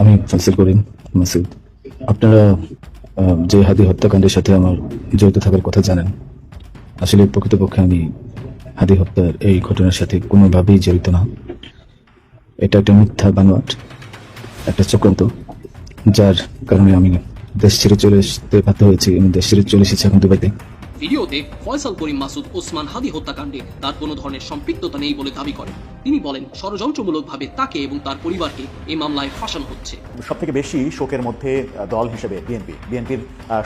আমি ফাসিল করিম মাসুদ। আপনারা যে হাদি হত্যাকাণ্ডের সাথে আমার জড়িত থাকার কথা জানেন। আসলে প্রকৃতপক্ষে আমি হাদি হত্যার এই ঘটনার সাথে কোনোভাবেই জড়িত না। এটা একটা মিথ্যা বানোয়াট, একটা চক্রান্ত, যার কারণে আমি দেশ ছেড়ে চলে আসতে বাধ্য হয়েছি আমি দেশ ছেড়ে চলে এসেছি এখন দুবাইতে। ভিডিওতে ফয়সাল করিম মাসুদ ওসমান হাদি হত্যাকাণ্ডে তার কোনো ধরনের সম্পৃক্ততা নেই বলে দাবি করেন। তিনি বলেন ষড়যন্ত্রমূলকভাবে তাকে এবং তার পরিবারকে এই মামলায় ফাঁসানো হচ্ছে। সব থেকে বেশি শোকের মধ্যে দল হিসেবে বিএনপি বিএনপির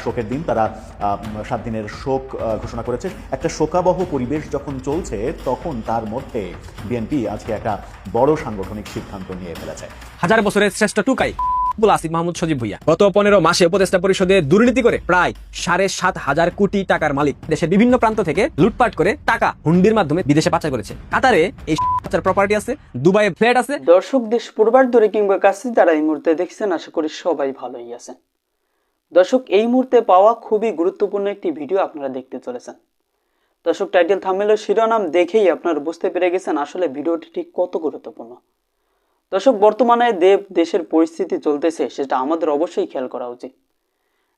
শোকের দিন তারা আহ, সাত দিনের শোক ঘোষণা করেছে। একটা শোকাবহ পরিবেশ যখন চলছে তখন তার মধ্যে বিএনপি আজকে একটা বড় সাংগঠনিক সিদ্ধান্ত নিয়ে ফেলেছে। হাজার বছরের শ্রেষ্ঠ টুকাই। আবুল আসিফ মাহমুদ সজীব ভুইয়া। গত পনেরো মাসে উপদেষ্টা পরিষদে দুর্নীতি করে প্রায় সাড়ে সাত হাজার কোটি টাকার মালিক দেশের বিভিন্ন প্রান্ত থেকে লুটপাট করে টাকা হুন্ডির মাধ্যমে বিদেশে পাচার করেছে। কাতারে এই প্রপার্টি আছে, দুবাইয়ে ফ্ল্যাট আছে। দর্শক, দেশ পূর্বার দূরে কিংবা কাছে যারা এই মুহূর্তে দেখছেন, আশা করি সবাই ভালোই আছেন। দর্শক, এই মুহূর্তে পাওয়া খুবই গুরুত্বপূর্ণ একটি ভিডিও আপনারা দেখতে চলেছেন। দর্শক টাইটেল থামেল শিরোনাম দেখেই আপনারা বুঝতে পেরে গেছেন আসলে ভিডিওটি ঠিক কত গুরুত্বপূর্ণ। দর্শক, বর্তমানে দেব দেশের পরিস্থিতি চলতেছে, সেটা আমাদের অবশ্যই খেয়াল করা উচিত।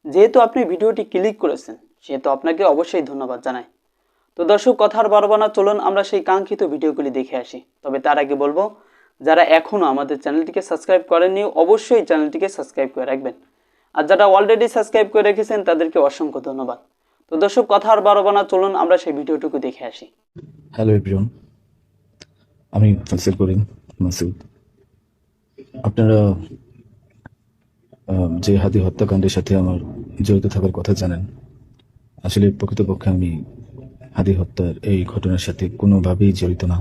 যেহেতু আপনি ভিডিওটি ক্লিক করেছেন, সেহেতু আপনাকে অবশ্যই ধন্যবাদ জানাই। তো দর্শক কথার বারবানা চলুন আমরা সেই কাঙ্ক্ষিত ভিডিওগুলি দেখে আসি। তবে তার আগে বলব, যারা এখনও আমাদের চ্যানেলটিকে সাবস্ক্রাইব করেননি, অবশ্যই চ্যানেলটিকে সাবস্ক্রাইব করে রাখবেন। আর যারা অলরেডি সাবস্ক্রাইব করে রেখেছেন, তাদেরকে অসংখ্য ধন্যবাদ। তো দর্শক কথার বারবানা চলুন আমরা সেই ভিডিওটুকু দেখে আসি। হ্যালো এভরিওয়ান, আমি ফাসিল করিম, মাসুদ। আপনারা যে হাদি হত্যাকাণ্ডের সাথে আমার জড়িত থাকার কথা জানেন, আসলে প্রকৃতপক্ষে আমি হাদি হত্যার এই ঘটনার সাথে কোনোভাবেই জড়িত না।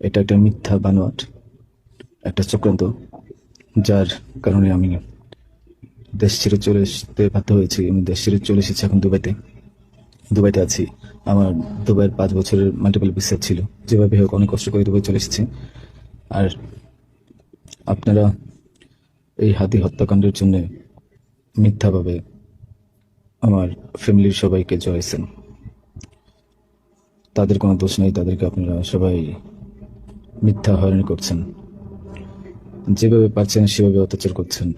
এটা একটা মিথ্যা বানোয়াট, একটা চক্রান্ত, যার কারণে আমি দেশ ছেড়ে চলে আসতে বাধ্য হয়েছি। আমি দেশ ছেড়ে চলে এসেছি এখন দুবাইতে। দুবাইতে আছি। আমার দুবাইয়ের পাঁচ বছরের মাল্টিপল ভিসা ছিল। যেভাবে হোক অনেক কষ্ট করে দুবাই চলে এসেছি। আর আপনারা এই হাতি হত্যাকাণ্ডের জন্য মিথ্যাভাবে আমার ফ্যামিলির সবাইকে জড়াইছেন। তাদের কোনো দোষ নেই, তাদেরকে আপনারা সবাই মিথ্যা হয়রানি করছেন। যেভাবে পারছেন, সেভাবে অত্যাচার করছেন।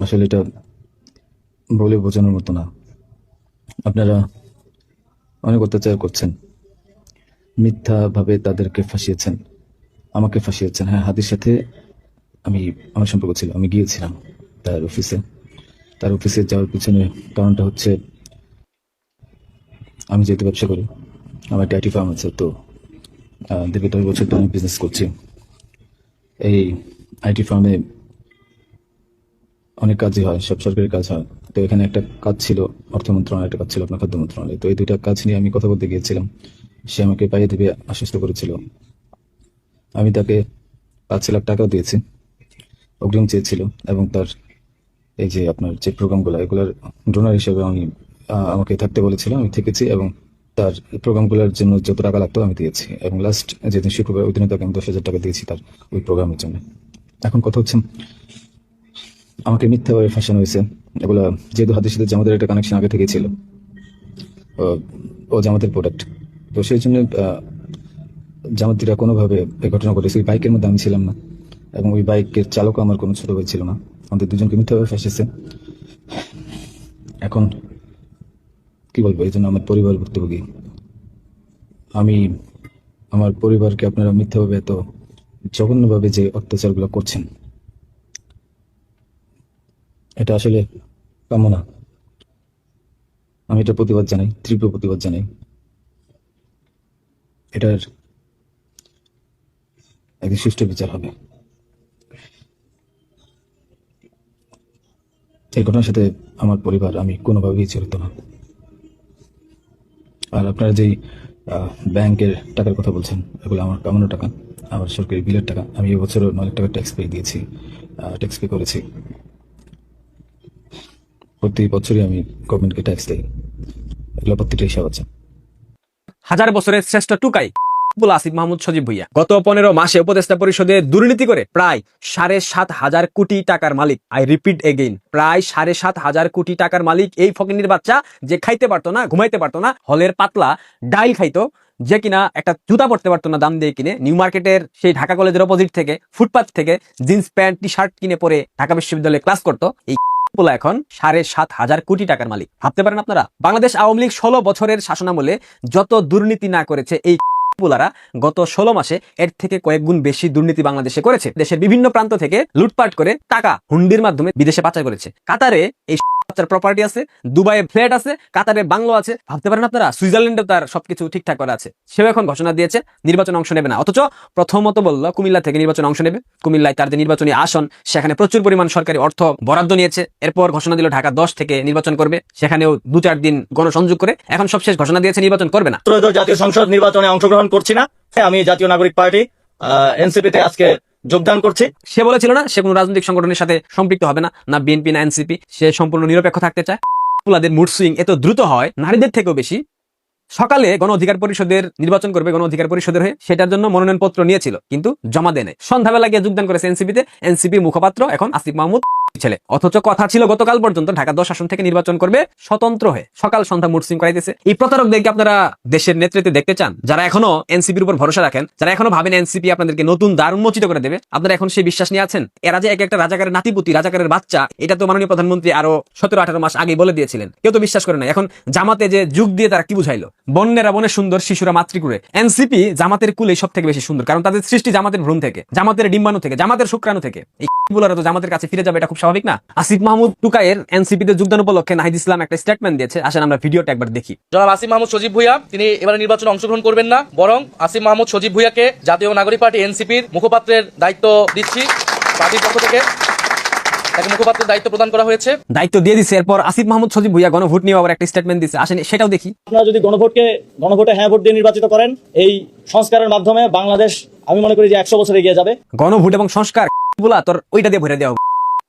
আসলে এটা বলে বোঝানোর মতো না। আপনারা অনেক অত্যাচার করছেন। মিথ্যাভাবে তাদেরকে ফাঁসিয়েছেন। আমাকে ফাঁসিয়েছেন। হ্যাঁ হাদির সাথে আমি, আমার সম্পর্ক ছিল। আমি গিয়েছিলাম তার অফিসে তার অফিসে যাওয়ার পিছনে কারণটা হচ্ছে, আমি যেহেতু ব্যবসা করি, আমার একটা আইটি ফার্ম আছে, তো দীর্ঘ দশ বছর তো আমি বিজনেস করছি। এই আইটি ফার্মে অনেক কাজই হয়, সব সরকারি কাজ হয়। তো এখানে একটা কাজ ছিল, অর্থ মন্ত্রণালয় একটা কাজ ছিল, আপনার খাদ্য মন্ত্রণালয়। তো এই দুইটা কাজ নিয়ে আমি কথা বলতে গিয়েছিলাম। সে আমাকে পাইয়ে দেবে, আশ্বস্ত করেছিল। আমি তাকে পাঁচ লাখ টাকাও দিয়েছি। অগ্রিম চেয়েছিল এবং তার এই যে আপনার যে প্রোগ্রামগুলো, এগুলোর ডোনার হিসেবে আমি আমাকে থাকতে বলেছিল, আমি থেকেছি এবং তার প্রোগ্রামগুলোর জন্য যত টাকা লাগতো আমি দিয়েছি এবং লাস্ট যেদিন শুক্রবার, ওই দিনে তাকে আমি দশ হাজার টাকা দিয়েছি তার ওই প্রোগ্রামের জন্য। এখন কথা হচ্ছে, আমাকে মিথ্যাভাবে ফাঁসানো হয়েছে। এগুলো যেহেতু হাতের সাথে জামাতের একটা কানেকশন আগে থেকেই ছিল। ও- জামাতের প্রোডাক্ট তো সেই জন্য জামাতিরা কোনোভাবে এই ঘটনা ঘটেছে, ওই বাইকের মধ্যে আমি ছিলাম না। এবং ওই বাইকের চালকও আমার কোনো ছোট ভাই ছিল না। আমাদের দুজনকে মিথ্যাভাবে ফাঁসেছে এখন কি বলব, এই জন্য আমার পরিবার ভুক্তভোগী। আমি, আমার পরিবারকে আপনারা মিথ্যাভাবে এত জঘন্যভাবে যে অত্যাচারগুলো করছেন, এটা আসলে কাম্য না আমি এটা প্রতিবাদ জানাই, তীব্র প্রতিবাদ জানাই। এটার একদিন সুষ্ঠু বিচার হবে। এই ঘটনার সাথে আমার পরিবার, আমি কোনোভাবেই জড়িত না। আর আপনারা যেই ব্যাংকের টাকার কথা বলছেন, এগুলো আমার কামানো টাকা, আমার সরকারি বিলের টাকা, আমি এবছরও নয় লাখ টাকা ট্যাক্স পে দিয়েছি ট্যাক্স পে করেছি। প্রতি বছরই আমি গভর্নমেন্টকে ট্যাক্স দিই। এগুলো প্রত্যেকটা হিসাব আছে। হাজার বছরের শ্রেষ্ঠ টুকাই। আসিফ মাহমুদ সজীব ভুইয়া। গত পনেরো মাসে উপদেষ্টা পরিষদে দুর্নীতি করে প্রায় সাড়ে সাত হাজার কোটি টাকার মালিক। আই রিপিট এগেইন প্রায় সাড়ে সাত হাজার কোটি টাকার মালিক এই ফকিনির বাচ্চা যে খাইতে পারতো না, ঘুমাইতে পারতো না, হলের পাতলা ডাইল খাইতো, যে কিনা একটা জুতা পড়তে পারতো না দাম দিয়ে কিনে, নিউ মার্কেটের সেই ঢাকা কলেজের অপোজিট থেকে ফুটপাথ থেকে জিন্স প্যান্ট টি শার্ট কিনে পরে ঢাকা বিশ্ববিদ্যালয়ে ক্লাস করতো, এই পোলা এখন সাড়ে সাত হাজার কোটি টাকার মালিক। ভাবতে পারেন আপনারা, বাংলাদেশ আওয়ামী লীগ ষোলো বছরের শাসনামলে যত দুর্নীতি না করেছে এই পোলারা গত ষোলো মাসে এর থেকে কয়েক গুণ বেশি দুর্নীতি বাংলাদেশে করেছে। দেশের বিভিন্ন প্রান্ত থেকে লুটপাট করে টাকা হুন্ডির মাধ্যমে বিদেশে পাচার করেছে। কাতারে এই বাচ্চার প্রপার্টি আছে, দুবাইয়ে ফ্ল্যাট আছে, কাতারে বাংলো আছে। ভাবতে পারেন আপনারা সুইজারল্যান্ডে তার সবকিছু ঠিকঠাক করা আছে। সেও এখন ঘোষণা দিয়েছে, নির্বাচনে অংশ নেবে না। অথচ প্রথমত বলল, কুমিল্লা থেকে নির্বাচনে অংশ নেবে। কুমিল্লায় তার যে নির্বাচনী আসন, সেখানে প্রচুর পরিমাণ সরকারি অর্থ বরাদ্দ নিয়েছে। এরপর ঘোষণা দিল, ঢাকা দশ থেকে নির্বাচন করবে। সেখানেও দু চার দিন গণসংযোগ করে এখন সবশেষ ঘোষণা দিয়েছে, নির্বাচন করবে না। জাতীয় সংসদ নির্বাচনে অংশগ্রহণ করছি না। আমি জাতীয় নাগরিক পার্টি এনসিপিতে আজকে যোগদান করছে। সে বলেছিল না, সে কোনো রাজনৈতিক সংগঠনের সাথে সম্পৃক্ত হবে না। না বিএনপি, না এনসিপি, সে সম্পূর্ণ নিরপেক্ষ থাকতে চায়। পুলাদের মুড সুইং এত দ্রুত হয়, নারীদের থেকেও বেশি। সকালে গণ অধিকার পরিষদের নির্বাচন করবে গণ অধিকার পরিষদের হয়ে, সেটার জন্য মনোনয়নপত্র নিয়েছিল, কিন্তু জমা দেয়। সন্ধ্যাবেলা গিয়ে যোগদান করেছে এনসিপিতে। এনসিপি মুখপাত্র এখন আসিফ মাহমুদ। ছেলে। অথচ কথা ছিল গতকাল পর্যন্ত ঢাকা দশ আসন থেকে নির্বাচন করবে স্বতন্ত্র হয়ে। সকাল সন্ধ্যা মুডসিং করাইতেছে। এই প্রতারকদেরকে আপনারা দেশের নেতৃত্বে দেখতে চান? যারা এখনও এনসিপির উপর ভরসা রাখেন, যারা এখনও ভাবেন এনসিপি আপনাদেরকে নতুন দ্বার উন্মোচিত করে দেবে, আপনারা এখন সেই বিশ্বাস নিয়ে আছেন? এরা যে এক একটা রাজাকারের নাতিপুতি, রাজাকারের বাচ্চা, এটা তো মাননীয় প্রধানমন্ত্রী আরও সতেরো, আঠারো মাস আগে বলে দিয়েছিলেন। কেউ তো বিশ্বাস করে না এখন জামাতে যে যুগ দিয়ে তারা কি বুঝাইলো? বন্যেরা বনে সুন্দর, শিশুরা মাতৃকুড়ে এনসিপি জামাতের কুলে সব থেকে বেশি সুন্দর, কারণ তাদের সৃষ্টি জামাতের ভ্রূণ থেকে, জামাতের ডিম্বাণু থেকে, জামাতের শুক্রাণু থেকে। এই গুলারা তো জামাতের কাছে ফিরে যাবে, এটা খুব স্বাভাবিক না? আসিফ মাহমুদ টুকায়ের এনসিপি তে যোগদান উপলক্ষে নাহিদ ইসলাম একটা স্টেটমেন্ট দিয়েছে। আসেন আমরা ভিডিওটা একবার দেখি। জনাব আসিফ মাহমুদ সজীব ভুইয়া তিনি এবারে নির্বাচনে অংশগ্রহণ করবেন না বরং আসিফ মাহমুদ সজীব ভুইয়াকে জাতীয় নাগরিক পার্টি এনসিপির মুখপাত্রের দায়িত্ব দিচ্ছি পার্টির পক্ষ থেকে। তাকে মুখপাত্রের দায়িত্ব প্রদান করা হয়েছে। দায়িত্ব দিয়ে দিছে এরপর আসিফ মাহমুদ সজিব ভুইয়া গণভোট নিয়ে আবার একটা স্টেটমেন্ট দিচ্ছে আসেন সেটাও দেখি। আপনারা যদি গণভোটকে গণভোটে হ্যাঁ ভোট দিয়ে নির্বাচিত করেন এই সংস্কারের মাধ্যমে বাংলাদেশ আমি মনে করি যে একশো বছর এগিয়ে যাবে। গণভোট এবং সংস্কার বলা তোর ওইটা দিয়ে ভরে দেওয়া।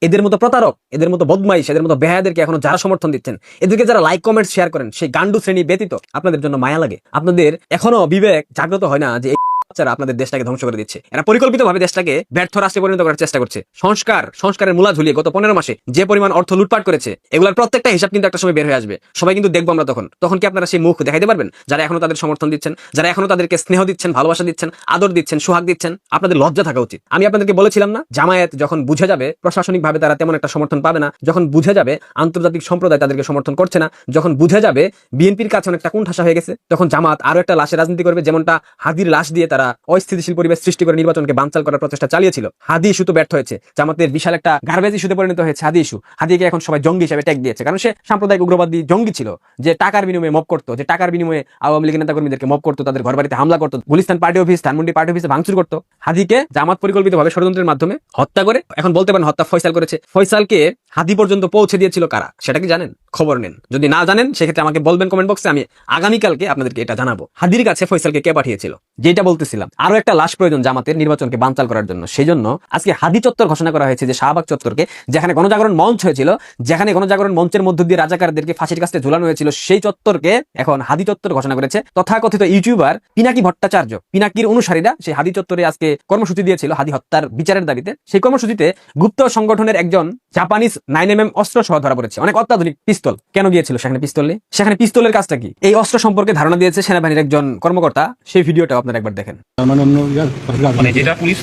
এদের মতো প্রতারক, এদের মতো বদমাইশ, এদের মতো বেহায়াদেরকে এখনও যারা সমর্থন দিচ্ছেন, এদেরকে যারা লাইক কমেন্ট শেয়ার করেন, সেই গান্ডু শ্রেণি ব্যতীত আপনাদের জন্য মায়া লাগে। আপনাদের এখনও বিবেক জাগ্রত হয় না যে বাচ্চারা আপনাদের দেশটাকে ধ্বংস করে দিচ্ছে। এরা পরিকল্পিতভাবে দেশটাকে ব্যর্থ রাষ্ট্রে পরিণত করার চেষ্টা করছে। সংস্কার, সংস্কারের মূলা ঝুলিয়ে গত পনেরো মাসে যে পরিমাণ অর্থ লুটপাট করেছে, এগুলোর প্রত্যেকটা হিসাব কিন্তু একটা সময় বের হয়ে আসবে। সবাই কিন্তু দেখব আমরা তখন। তখন কি আপনারা সেই মুখ দেখাইতে পারবেন? যারা এখনও তাদের সমর্থন দিচ্ছেন, যারা এখনও তাদেরকে স্নেহ দিচ্ছেন, ভালোবাসা দিচ্ছেন, আদর দিচ্ছেন, সোহাগ দিচ্ছেন, আপনাদের লজ্জা থাকা উচিত। আমি আপনাদেরকে বলেছিলাম না, জামায়াত যখন বুঝে যাবে, প্রশাসনিকভাবে তারা তেমন একটা সমর্থন পাবে না, যখন বুঝে যাবে, আন্তর্জাতিক সম্প্রদায় তাদেরকে সমর্থন করছে না, যখন বুঝে যাবে, বিএনপির কাছে অনেকটা কোন কোণঠাসা হয়ে গেছে, তখন জামাত আরও একটা লাশের রাজনীতি করবে, যেমনটা হাদির লাশ দিয়ে তারা অস্থিতিশীল পরিবেশ সৃষ্টি করে নির্বাচনকে বানচাল করার প্রচেষ্টা চালিয়েছিল। হাদি ইস্যু তো ব্যর্থ হয়েছে। জামাতের বিশাল একটা গার্বেজ ইস্যুতে পরিণত হয়েছে হাদি ইস্যু। হাদিকে এখন সবাই জঙ্গি হিসেবে ট্যাগ দিয়েছে। কারণ সে সাম্প্রদায়িক উগ্রবাদী জঙ্গি ছিল, যে টাকার বিনিময়ে মপ করতো, যে টাকার বিনিময়ে আওয়ামী লীগের নেতা কর্মীদেরকে মপ করতো, তাদের ঘর বাড়িতে হামলা করতো, Gulistan party office, Dhanmondi party অফিসে ভাঙচুর করতো। হাদিকে জামাত পরিকল্পিতভাবে ষড়যন্ত্রের মাধ্যমে হত্যা করে, এখন বলতে পারেন হত্যা ফয়সাল করেছে। ফয়সালকে হাদি পর্যন্ত পৌঁছে দিয়েছিল কারা? সেটা কি জানেন? খবর নেন। যদি না জানেন, সেক্ষেত্রে আমাকে বলবেন কমেন্ট বক্সে, আমি আগামীকালকে আপনাদেরকে এটা জানাব। হাদির কাছে ফয়সালকে কে পাঠিয়েছিল? যেটা বলতেছিলাম, আরও একটা লাশ প্রয়োজন জামাতের নির্বাচনকে বানচাল করার জন্য। সেই জন্য আজকে হাদি চত্বর ঘোষণা করা হয়েছে যে শাহবাগ চত্বরকে, যেখানে গণজাগরণ মঞ্চ হয়েছিল, যেখানে গণজাগরণ মঞ্চের মধ্য দিয়ে রাজাকারদেরকে ফাঁসির কাছে ঝুলানো হয়েছিল, সেই চত্বরকে এখন হাদি চত্বর ঘোষণা করেছে। তথাকথিত ইউটিউবার পিনাকি ভট্টাচার্য, পিনাকির অনুসারীরা সেই হাদি চত্বরে আজকে কর্মসূচি দিয়েছিল, হাদি হত্যার বিচারের দাবিতে। সেই কর্মসূচিতে গুপ্ত সংগঠনের একজন জাপানিজ নাইন এম এম অস্ত্র সহ ধরা পড়েছে। অনেক অত্যাধুনিক পিস্তল। কেন গিয়েছিল সেখানে পিস্তল নেই সেখানে পিস্তলের কাজটা কি? এই অস্ত্র সম্পর্কে ধারণা দিয়েছে সেনাবাহিনীর একজন কর্মকর্তা। সেই ভিডিওটা আপনারা একবার দেখেন। মানে যেটা পুলিশ